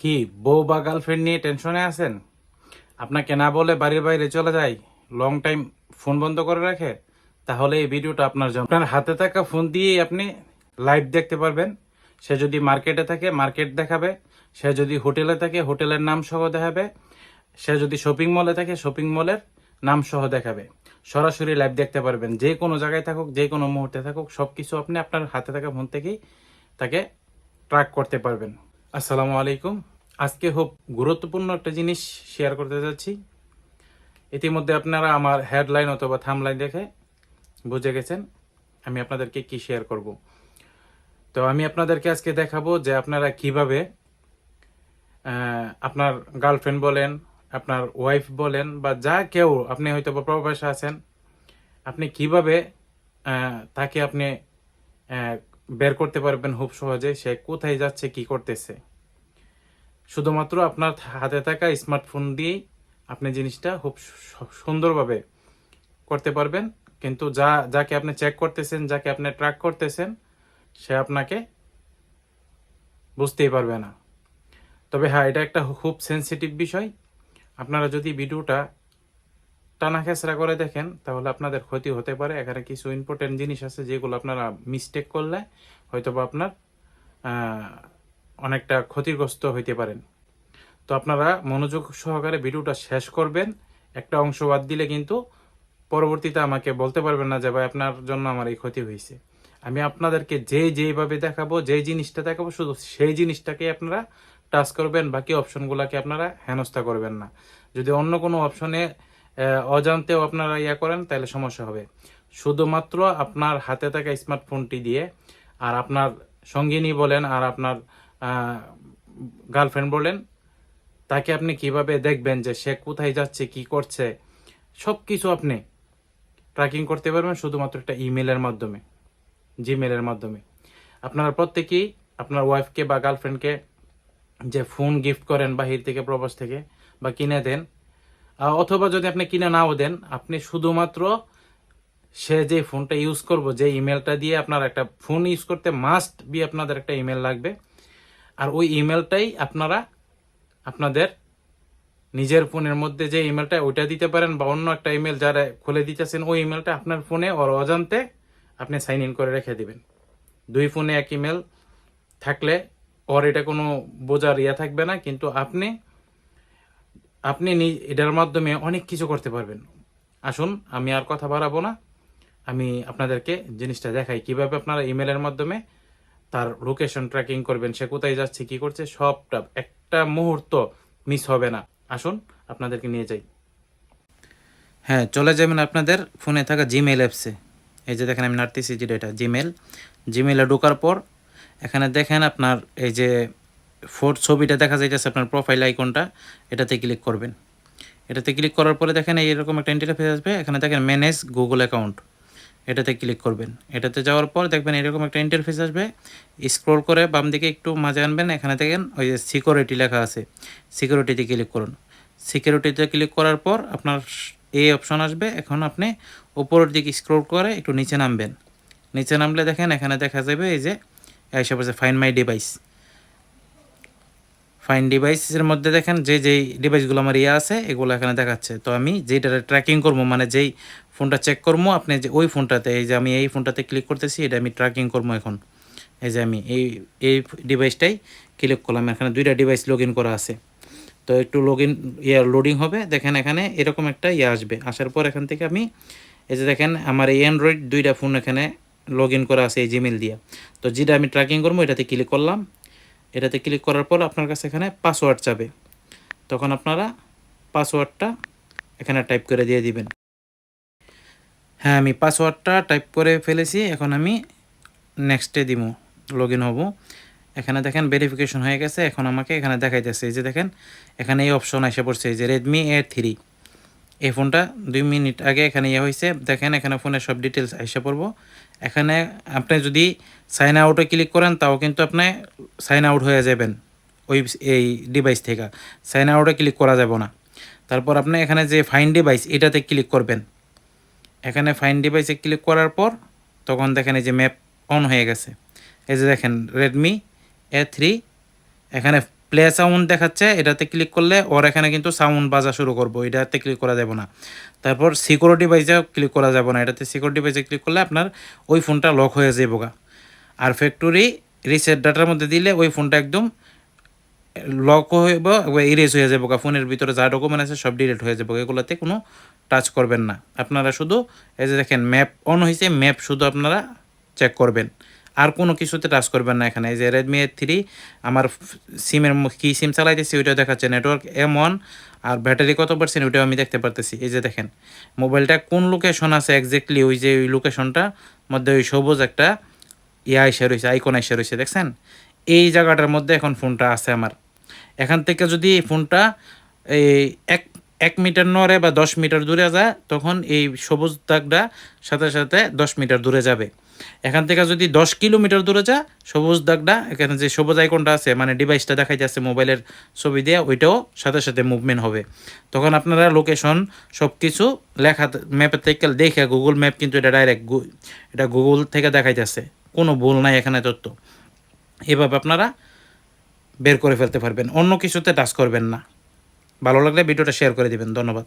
কি, বউ বা গার্লফ্রেন্ড নিয়ে টেনশনে আছেন? আপনাকে না বলে বাড়ির বাইরে চলে যায় লং টাইম ফোন বন্ধ করে রাখে, তাহলে এই ভিডিওটা আপনার জন্য। আপনার হাতে থাকা ফোন দিয়েই আপনি লাইভ দেখতে পারবেন। সে যদি মার্কেটে থাকে মার্কেট দেখাবে। সে যদি হোটেলে থাকে হোটেলের নাম সহ দেখাবে। সে যদি শপিং মলে থাকে শপিং মলের নাম সহ দেখাবে। সরাসরি লাইভ দেখতে পারবেন। যে কোনো জায়গায় থাকুক, যে কোনো মুহূর্তে থাকুক সব কিছু আপনি আপনার হাতে থাকা ফোন থেকেই তাকে ট্র্যাক করতে পারবেন। আসসালামু আলাইকুম। আজকে খুব গুরুত্বপূর্ণ একটা জিনিস শেয়ার করতে যাচ্ছি। ইতিমধ্যে আপনারা আমার হেডলাইন অথবা থামলাইন দেখে বুঝে গেছেন আমি আপনাদেরকে কি শেয়ার করব। তো আমি আপনাদেরকে আজকে দেখাবো যে আপনারা কীভাবে আপনার গার্লফ্রেন্ড বলেন, আপনার ওয়াইফ বলেন বা যা কেউ, আপনি হয়তো বা প্রবাসে আছেন, আপনি কীভাবে তাকে আপনি বের করতে পারবেন খুব সহজে সে কোথায় যাচ্ছে, কি করতেছে। শুধুমাত্র আপনার হাতে থাকা স্মার্টফোন দিয়েই আপনি জিনিসটা খুব সুন্দরভাবে করতে পারবেন। কিন্তু যা, যাকে আপনি চেক করতেছেন, যাকে আপনি ট্র্যাক করতেছেন, সে আপনাকে বুঝতেই পারবে না। তবে হ্যাঁ এটা একটা খুব সেনসিটিভ বিষয়। আপনারা যদি ভিডিওটা টানা খেসরা করে দেখেন, তাহলে আপনাদের ক্ষতি হতে পারে। এখানে কিছু ইম্পর্টেন্ট জিনিস আছে যেগুলো আপনারা মিস্টেক করলে হয়তো বা আপনার অনেকটা ক্ষতিগ্রস্ত হইতে পারেন। তো আপনারা মনোযোগ সহকারে ভিডিওটা শেষ করবেন। একটা অংশ বাদ দিলে কিন্তু পরবর্তীতে আমাকে বলতে পারবেন না যে, ভাই, আপনার জন্য আমার এই ক্ষতি হয়েছে। আমি আপনাদেরকে যে যেভাবে দেখাবো, যে জিনিসটা দেখাবো, শুধু সেই জিনিসটাকে আপনারা টাচ করবেন, বাকি অপশনগুলোকে আপনারা হেনস্থা করবেন না। যদি অন্য কোনো অপশনে অজান্তেও আপনারা ইয়া করেন, তাহলে সমস্যা হবে। শুধুমাত্র আপনার হাতে থাকা স্মার্টফোনটি দিয়ে, আর আপনার সঙ্গিনী বলেন, আর আপনার গার্লফ্রেন্ড বলেন, তাকে আপনি কীভাবে দেখবেন যে সে কোথায় যাচ্ছে, কি করছে সব কিছু আপনি ট্র্যাকিং করতে পারবেন শুধুমাত্র একটা ইমেলের মাধ্যমে জিমেলের মাধ্যমে। আপনারা প্রত্যেকেই আপনার ওয়াইফকে বা গার্লফ্রেন্ডকে যে ফোন গিফট করেন বাহির থেকে, প্রবাস থেকে, বা কিনে দেন অথবা যদি আপনি কিনে নাও দেন, আপনি শুধুমাত্র সে যে ফোনটা ইউজ করব, যে ইমেলটা দিয়ে আপনার একটা ফোন ইউজ করতে মাস্ট বি আপনাদের একটা ইমেল লাগবে। আর ওই ইমেলটাই আপনারা আপনাদের নিজের ফোনের মধ্যে যে ইমেলটা ওইটা দিতে পারেন বা অন্য একটা ইমেল যারা খুলে দিতেছেন, ওই ইমেলটা আপনার ফোনে ওর অজান্তে আপনি সাইন ইন করে রেখে দিবেন। দুই ফোনে এক ইমেল থাকলে ওর এটা কোনো বোঝার ইয়ে থাকবে না, কিন্তু আপনি আপনি এটার মাধ্যমে অনেক কিছু করতে পারবেন। আসুন, আমি আর কথা বাড়াবো না। আমি আপনাদেরকে জিনিসটা দেখাই। কীভাবে আপনারা ইমেলের মাধ্যমে তার লোকেশন ট্র্যাকিং করবেন, সে কোথায় যাচ্ছে, কি করছে, সবটা, একটা মুহূর্ত মিস হবে না। আসুন, আপনাদেরকে নিয়ে যাই। হ্যাঁ চলে যাবেন আপনাদের ফোনে থাকা জিমেল অ্যাপসে এই যে দেখেন, আমি নাড়তেছি যেটা এটা জিমেল জিমেলে ঢোকার পর এখানে দেখেন আপনার এই যে ফোর ছবিটা দেখা যাইতেছে আপনার প্রোফাইল আইকনটা এটাতে ক্লিক করবেন। এটাতে ক্লিক করার পরে দেখেন এইরকম একটা ইন্টারফেস আসবে, এখানে দেখেন ম্যানেজ গুগল অ্যাকাউন্ট এটাতে ক্লিক করবেন। এটাতে যাওয়ার পর দেখবেন এরকম একটা ইন্টারফেস আসবে। স্ক্রোল করে বাম দিকে একটু মাঝে আনবেন, এখানে দেখেন ওই যে সিকিউরিটি লেখা আছে। সিকিউরিটিতে ক্লিক করুন। সিকিউরিটিতে ক্লিক করার পর আপনার এই অপশন আসবে। এখন আপনি উপরের দিকে স্ক্রোল করে একটু নিচে নামবেন। নিচে নামলে দেখেন এখানে দেখা যাবে এই যে এসে ফাইন মাই ডিভাইস ফাইন ডিভাইসের মধ্যে দেখেন, যে যেই ডিভাইসগুলো আমার ইয়ে আছে, এগুলো এখানে দেখাচ্ছে। তো আমি যেটা ট্র্যাকিং করব মানে যেই ফোনটা চেক করব, আপনি যে ওই ফোনটাতে, এই যে আমি এই ফোনটাতে ক্লিক করতেছি, এটা আমি ট্র্যাকিং করব এখন। এই যে আমি এই এই ডিভাইসটাই ক্লিক করলাম। এখানে দুইটা ডিভাইস লগ করা আছে। তো একটু লগ ইন ইয়ে লোডিং হবে। দেখেন এখানে এরকম একটা ইয়ে আসবে। আসার পর এখান থেকে আমি, এই যে দেখেন, আমার এই অ্যান্ড্রয়েড দুইটা ফোন এখানে লগ ইন করা আছে এই জিমেল দিয়ে। তো যেটা আমি ট্র্যাকিং করব, এটাতে ক্লিক করলাম। এটাতে ক্লিক করার পর আপনার কাছে এখানে পাসওয়ার্ড চাবে। তখন আপনারা পাসওয়ার্ডটা এখানে টাইপ করে দিয়ে দিবেন। হ্যাঁ আমি পাসওয়ার্ডটা টাইপ করে ফেলেছি, এখন আমি নেক্সটে দিব লগ ইন হব। এখানে দেখেন ভেরিফিকেশন হয়ে গেছে, এখন আমাকে এখানে দেখাইতেছে, এই যে দেখেন, এখানে এই অপশন এসে পড়ছে যে রেডমি এ থ্রি এই ফোনটা দুই মিনিট আগে এখানে ইয়ে হয়েছে, দেখেন এখানে ফোনের সব ডিটেলস এসে পড়ব। এখানে আপনি যদি সাইন আউটে ক্লিক করেন, তাও কিন্তু আপনি সাইন আউট হয়ে যাবেন ওই এই ডিভাইস থেকে। সাইন আউটে ক্লিক করা যাব না। তারপর আপনি এখানে যে ফাইন ডিভাইস এটাতে ক্লিক করবেন। এখানে ফাইন ডিভাইসে ক্লিক করার পর তখন দেখেন এই যে ম্যাপ অন হয়ে গেছে। এই যে দেখেন রেডমি এ থ্রি এখানে প্লে সাউন্ড দেখাচ্ছে, এটাতে ক্লিক করলে ওর এখানে কিন্তু সাউন্ড বাজা শুরু করব, এটাতে ক্লিক করা যাবে না। তারপর সিকিউরিটি ডিভাইসে ক্লিক করা যাবে না, এটাতে সিকিউরিটি ডিভাইসে ক্লিক করলে আপনার ওই ফোনটা লক হয়ে যাবে গা। আর ফ্যাক্টরি রিসেট ডাটার মধ্যে দিলে ওই ফোনটা একদম লক হইব ইরেজ হয়ে যাবে ফোনের ভিতরে যা ডকুমেন্ট আছে সব ডিলিট হয়ে যাব এগুলোতে কোনো টাচ করবেন না। আপনারা শুধু এই যে দেখেন ম্যাপ অন হয়েছে ম্যাপ শুধু আপনারা চেক করবেন। আর কোনো কিছুতে টাচ করবেন না এখানে। এই যে রেডমি এইট থ্রি আমার সিমের কী সিম চালাইতেছি ওইটাও দেখাচ্ছে। নেটওয়ার্ক এম ওয়ান আর ব্যাটারি কত পার্সেন্ট ওইটাও আমি দেখতে পারতেছি। এই যে দেখেন মোবাইলটা কোন লোকেশন আছে এক্স্যাক্টলি ওই যে ওই লোকেশনটা মধ্যে ওই সবুজ একটা ইয়া এসে রয়েছে আইকন এসে রয়েছে দেখছেন? এই জায়গাটার মধ্যে এখন ফোনটা আছে আমার। এখান থেকে যদি এই ফোনটা এই এক এক মিটার নড়ে বা দশ মিটার দূরে যায়, তখন এই সবুজ দাগটা সাথে সাথে দশ মিটার দূরে যাবে। এখান থেকে যদি দশ কিলোমিটার দূরে যা সবুজ দাগটা, এখানে যে সবুজ আইকনটা আছে মানে ডিভাইসটা দেখাই যাচ্ছে মোবাইলের ছবি দিয়ে, ওইটাও সাথে সাথে মুভমেন্ট হবে। তখন আপনারা লোকেশন সব কিছু লেখা ম্যাপের থেকে দেখে গুগল ম্যাপ কিন্তু এটা ডাইরেক্ট এটা গুগল থেকে দেখাই যাচ্ছে কোনো ভুল নাই এখানে তথ্য। এভাবে আপনারা বের করে ফেলতে পারবেন। অন্য কিছুতে টাচ করবেন না। ভালো লাগলে ভিডিওটা শেয়ার করে দিবেন। ধন্যবাদ।